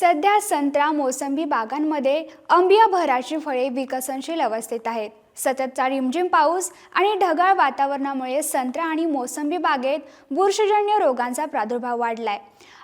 सध्या संत्रा मोसंबी बागांमध्ये अंबियाभराची फळे विकसनशील अवस्थेत आहेत. सततचा रिमझिम पाऊस आणि ढगाळ वातावरणामुळे संत्रा आणि मोसंबी बागेत बुरशीजन्य रोगांचा प्रादुर्भाव वाढलाय.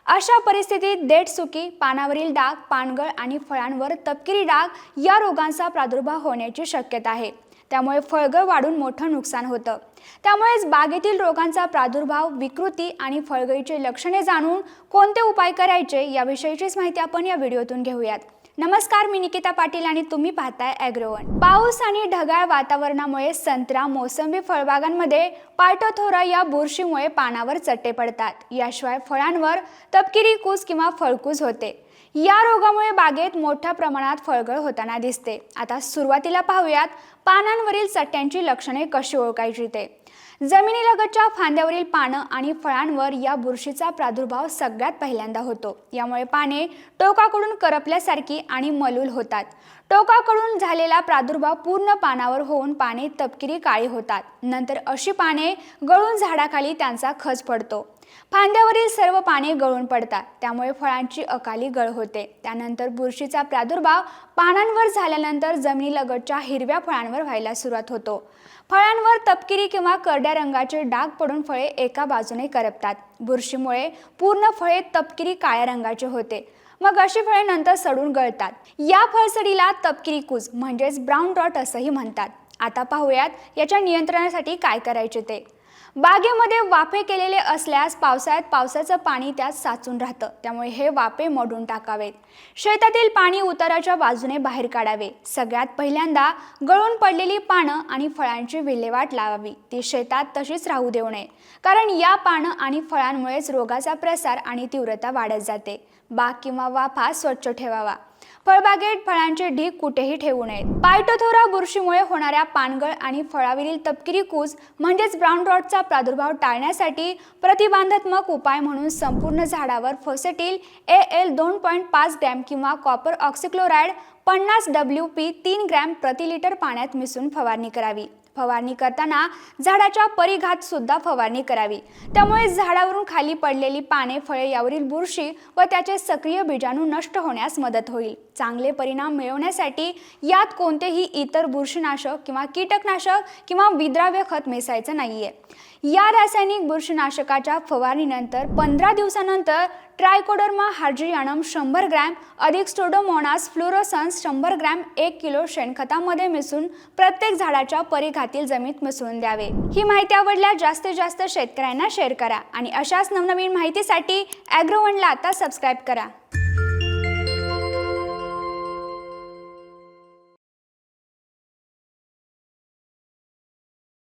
अशा परिस्थितीत देठ सुकी पानावरील डाग पानगळ आणि फळांवर तपकिरी डाग या रोगांचा प्रादुर्भाव होण्याची शक्यता आहे. त्यामुळे फळगळ वाढून मोठं नुकसान होतं. त्यामुळेच बागेतील रोगांचा प्रादुर्भाव विकृती आणि फळगळीची लक्षणे जाणून कोणते उपाय करायचे याविषयीचीच माहिती आपण या व्हिडिओतून घेऊयात. नमस्कार मी निकिता पाटील आणि तुम्ही पाहताय ॲग्रोवन पाऊस आणि ढगाळ वातावरणामुळे संत्रा मोसंबी फळबागांमध्ये पार्टोथोरा या बुरशीमुळे पानावर चट्टे पडतात. याशिवाय फळांवर तपकिरी कूस किंवा फळकूस होते. या रोगामुळे बागेत मोठ्या प्रमाणात फळगळ होताना दिसते. आता सुरुवातीला पाहूयात पानांवरील चट्ट्यांची लक्षणे कशी ओळखायची ते. जमिनीलगतच्या फांद्यावरील पानं आणि फळांवर या बुरशीचा प्रादुर्भाव सगळ्यात पहिल्यांदा होतो. यामुळे पाने टोकाकडून करपल्यासारखी आणि मलूल होतात. टोकाकडून झालेला प्रादुर्भाव पूर्ण पानावर होऊन पाने तपकिरी काळी होतात. नंतर अशी पाने गळून झाडाखाली त्यांचा खच पडतो. फांद्यावरील सर्व पाने गळून पडतात. त्यामुळे फळांची अकाली गळ होते. त्यानंतर बुरशीचा प्रादुर्भाव पानांवर झाल्यानंतर जमिनीलगतच्या हिरव्या फळांवर व्हायला सुरुवात होतो. फळांवर तपकिरी किंवा करड्या रंगाचे डाग पडून फळे एका बाजूने करपतात. बुरशीमुळे पूर्ण फळे तपकिरी काळ्या रंगाचे होते. मग अशी फळे नंतर सडून गळतात. या फळसडीला तपकिरी कूज म्हणजेच ब्राऊन डॉट असंही म्हणतात. आता पाहूयात याच्या नियंत्रणासाठी काय करायचे ते. बागेमध्ये वाफे केलेले असल्यास पावसाळ्यात पावसाचं पाणी त्यात साचून राहतं. त्यामुळे हे वाफे मोडून टाकावेत. शेतातील पाणी उताराच्या बाजूने बाहेर काढावे. सगळ्यात पहिल्यांदा गळून पडलेली पानं आणि फळांची विल्हेवाट लावावी. ती शेतात तशीच राहू देऊ नये. कारण या पानं आणि फळांमुळेच रोगाचा प्रसार आणि तीव्रता वाढत जाते. बाग किंवा वाफा स्वच्छ ठेवावा. फळबागेत फळांचे ढीग कुठेही ठेवू नयेत. पायटोथोरा बुरशीमुळे होणाऱ्या पानगळ आणि फळावरील तपकिरी कूज म्हणजेच ब्राऊन रॉटचा प्रादुर्भाव टाळण्यासाठी प्रतिबंधात्मक उपाय म्हणून संपूर्ण झाडावर फोसेटील ए एल दोन पॉईंट पाच ग्रॅम किंवा कॉपर ऑक्सिक्लोराईड पन्नास डब्ल्यू पी तीन ग्रॅम प्रति लिटर पाण्यात मिसळून फवारणी करावी. फवारणी करताना झाडाच्या परिघात सुद्धा फवारणी करावी. त्यामुळे झाडावरून खाली पडलेली पाने फळे यावरील बुरशी व त्याचे सक्रिय बीजाणू नष्ट होण्यास मदत होईल. चांगले परिणाम मिळवण्यासाठी यात कोणतेही इतर बुरशीनाशक किंवा कीटकनाशक किंवा विद्राव्य खत मिसायचं नाहीये. या रासायनिक बुरशीनाशकाच्या फवारणीनंतर पंधरा दिवसानंतर ट्रायकोडर्मा हार्जियानम शंभर ग्रॅम अधिक स्टोडोमोनास फ्लोरोसन्स शंभर ग्रॅम एक किलो शेणखतामध्ये मिसळून प्रत्येक झाडाच्या परिघातील जमीत मिसळून द्यावे. ही माहिती आवडल्यास जास्तीत जास्त शेतकऱ्यांना शेअर करा आणि अशाच नवनवीन माहितीसाठी ॲग्रोवनला आता सबस्क्राईब करा.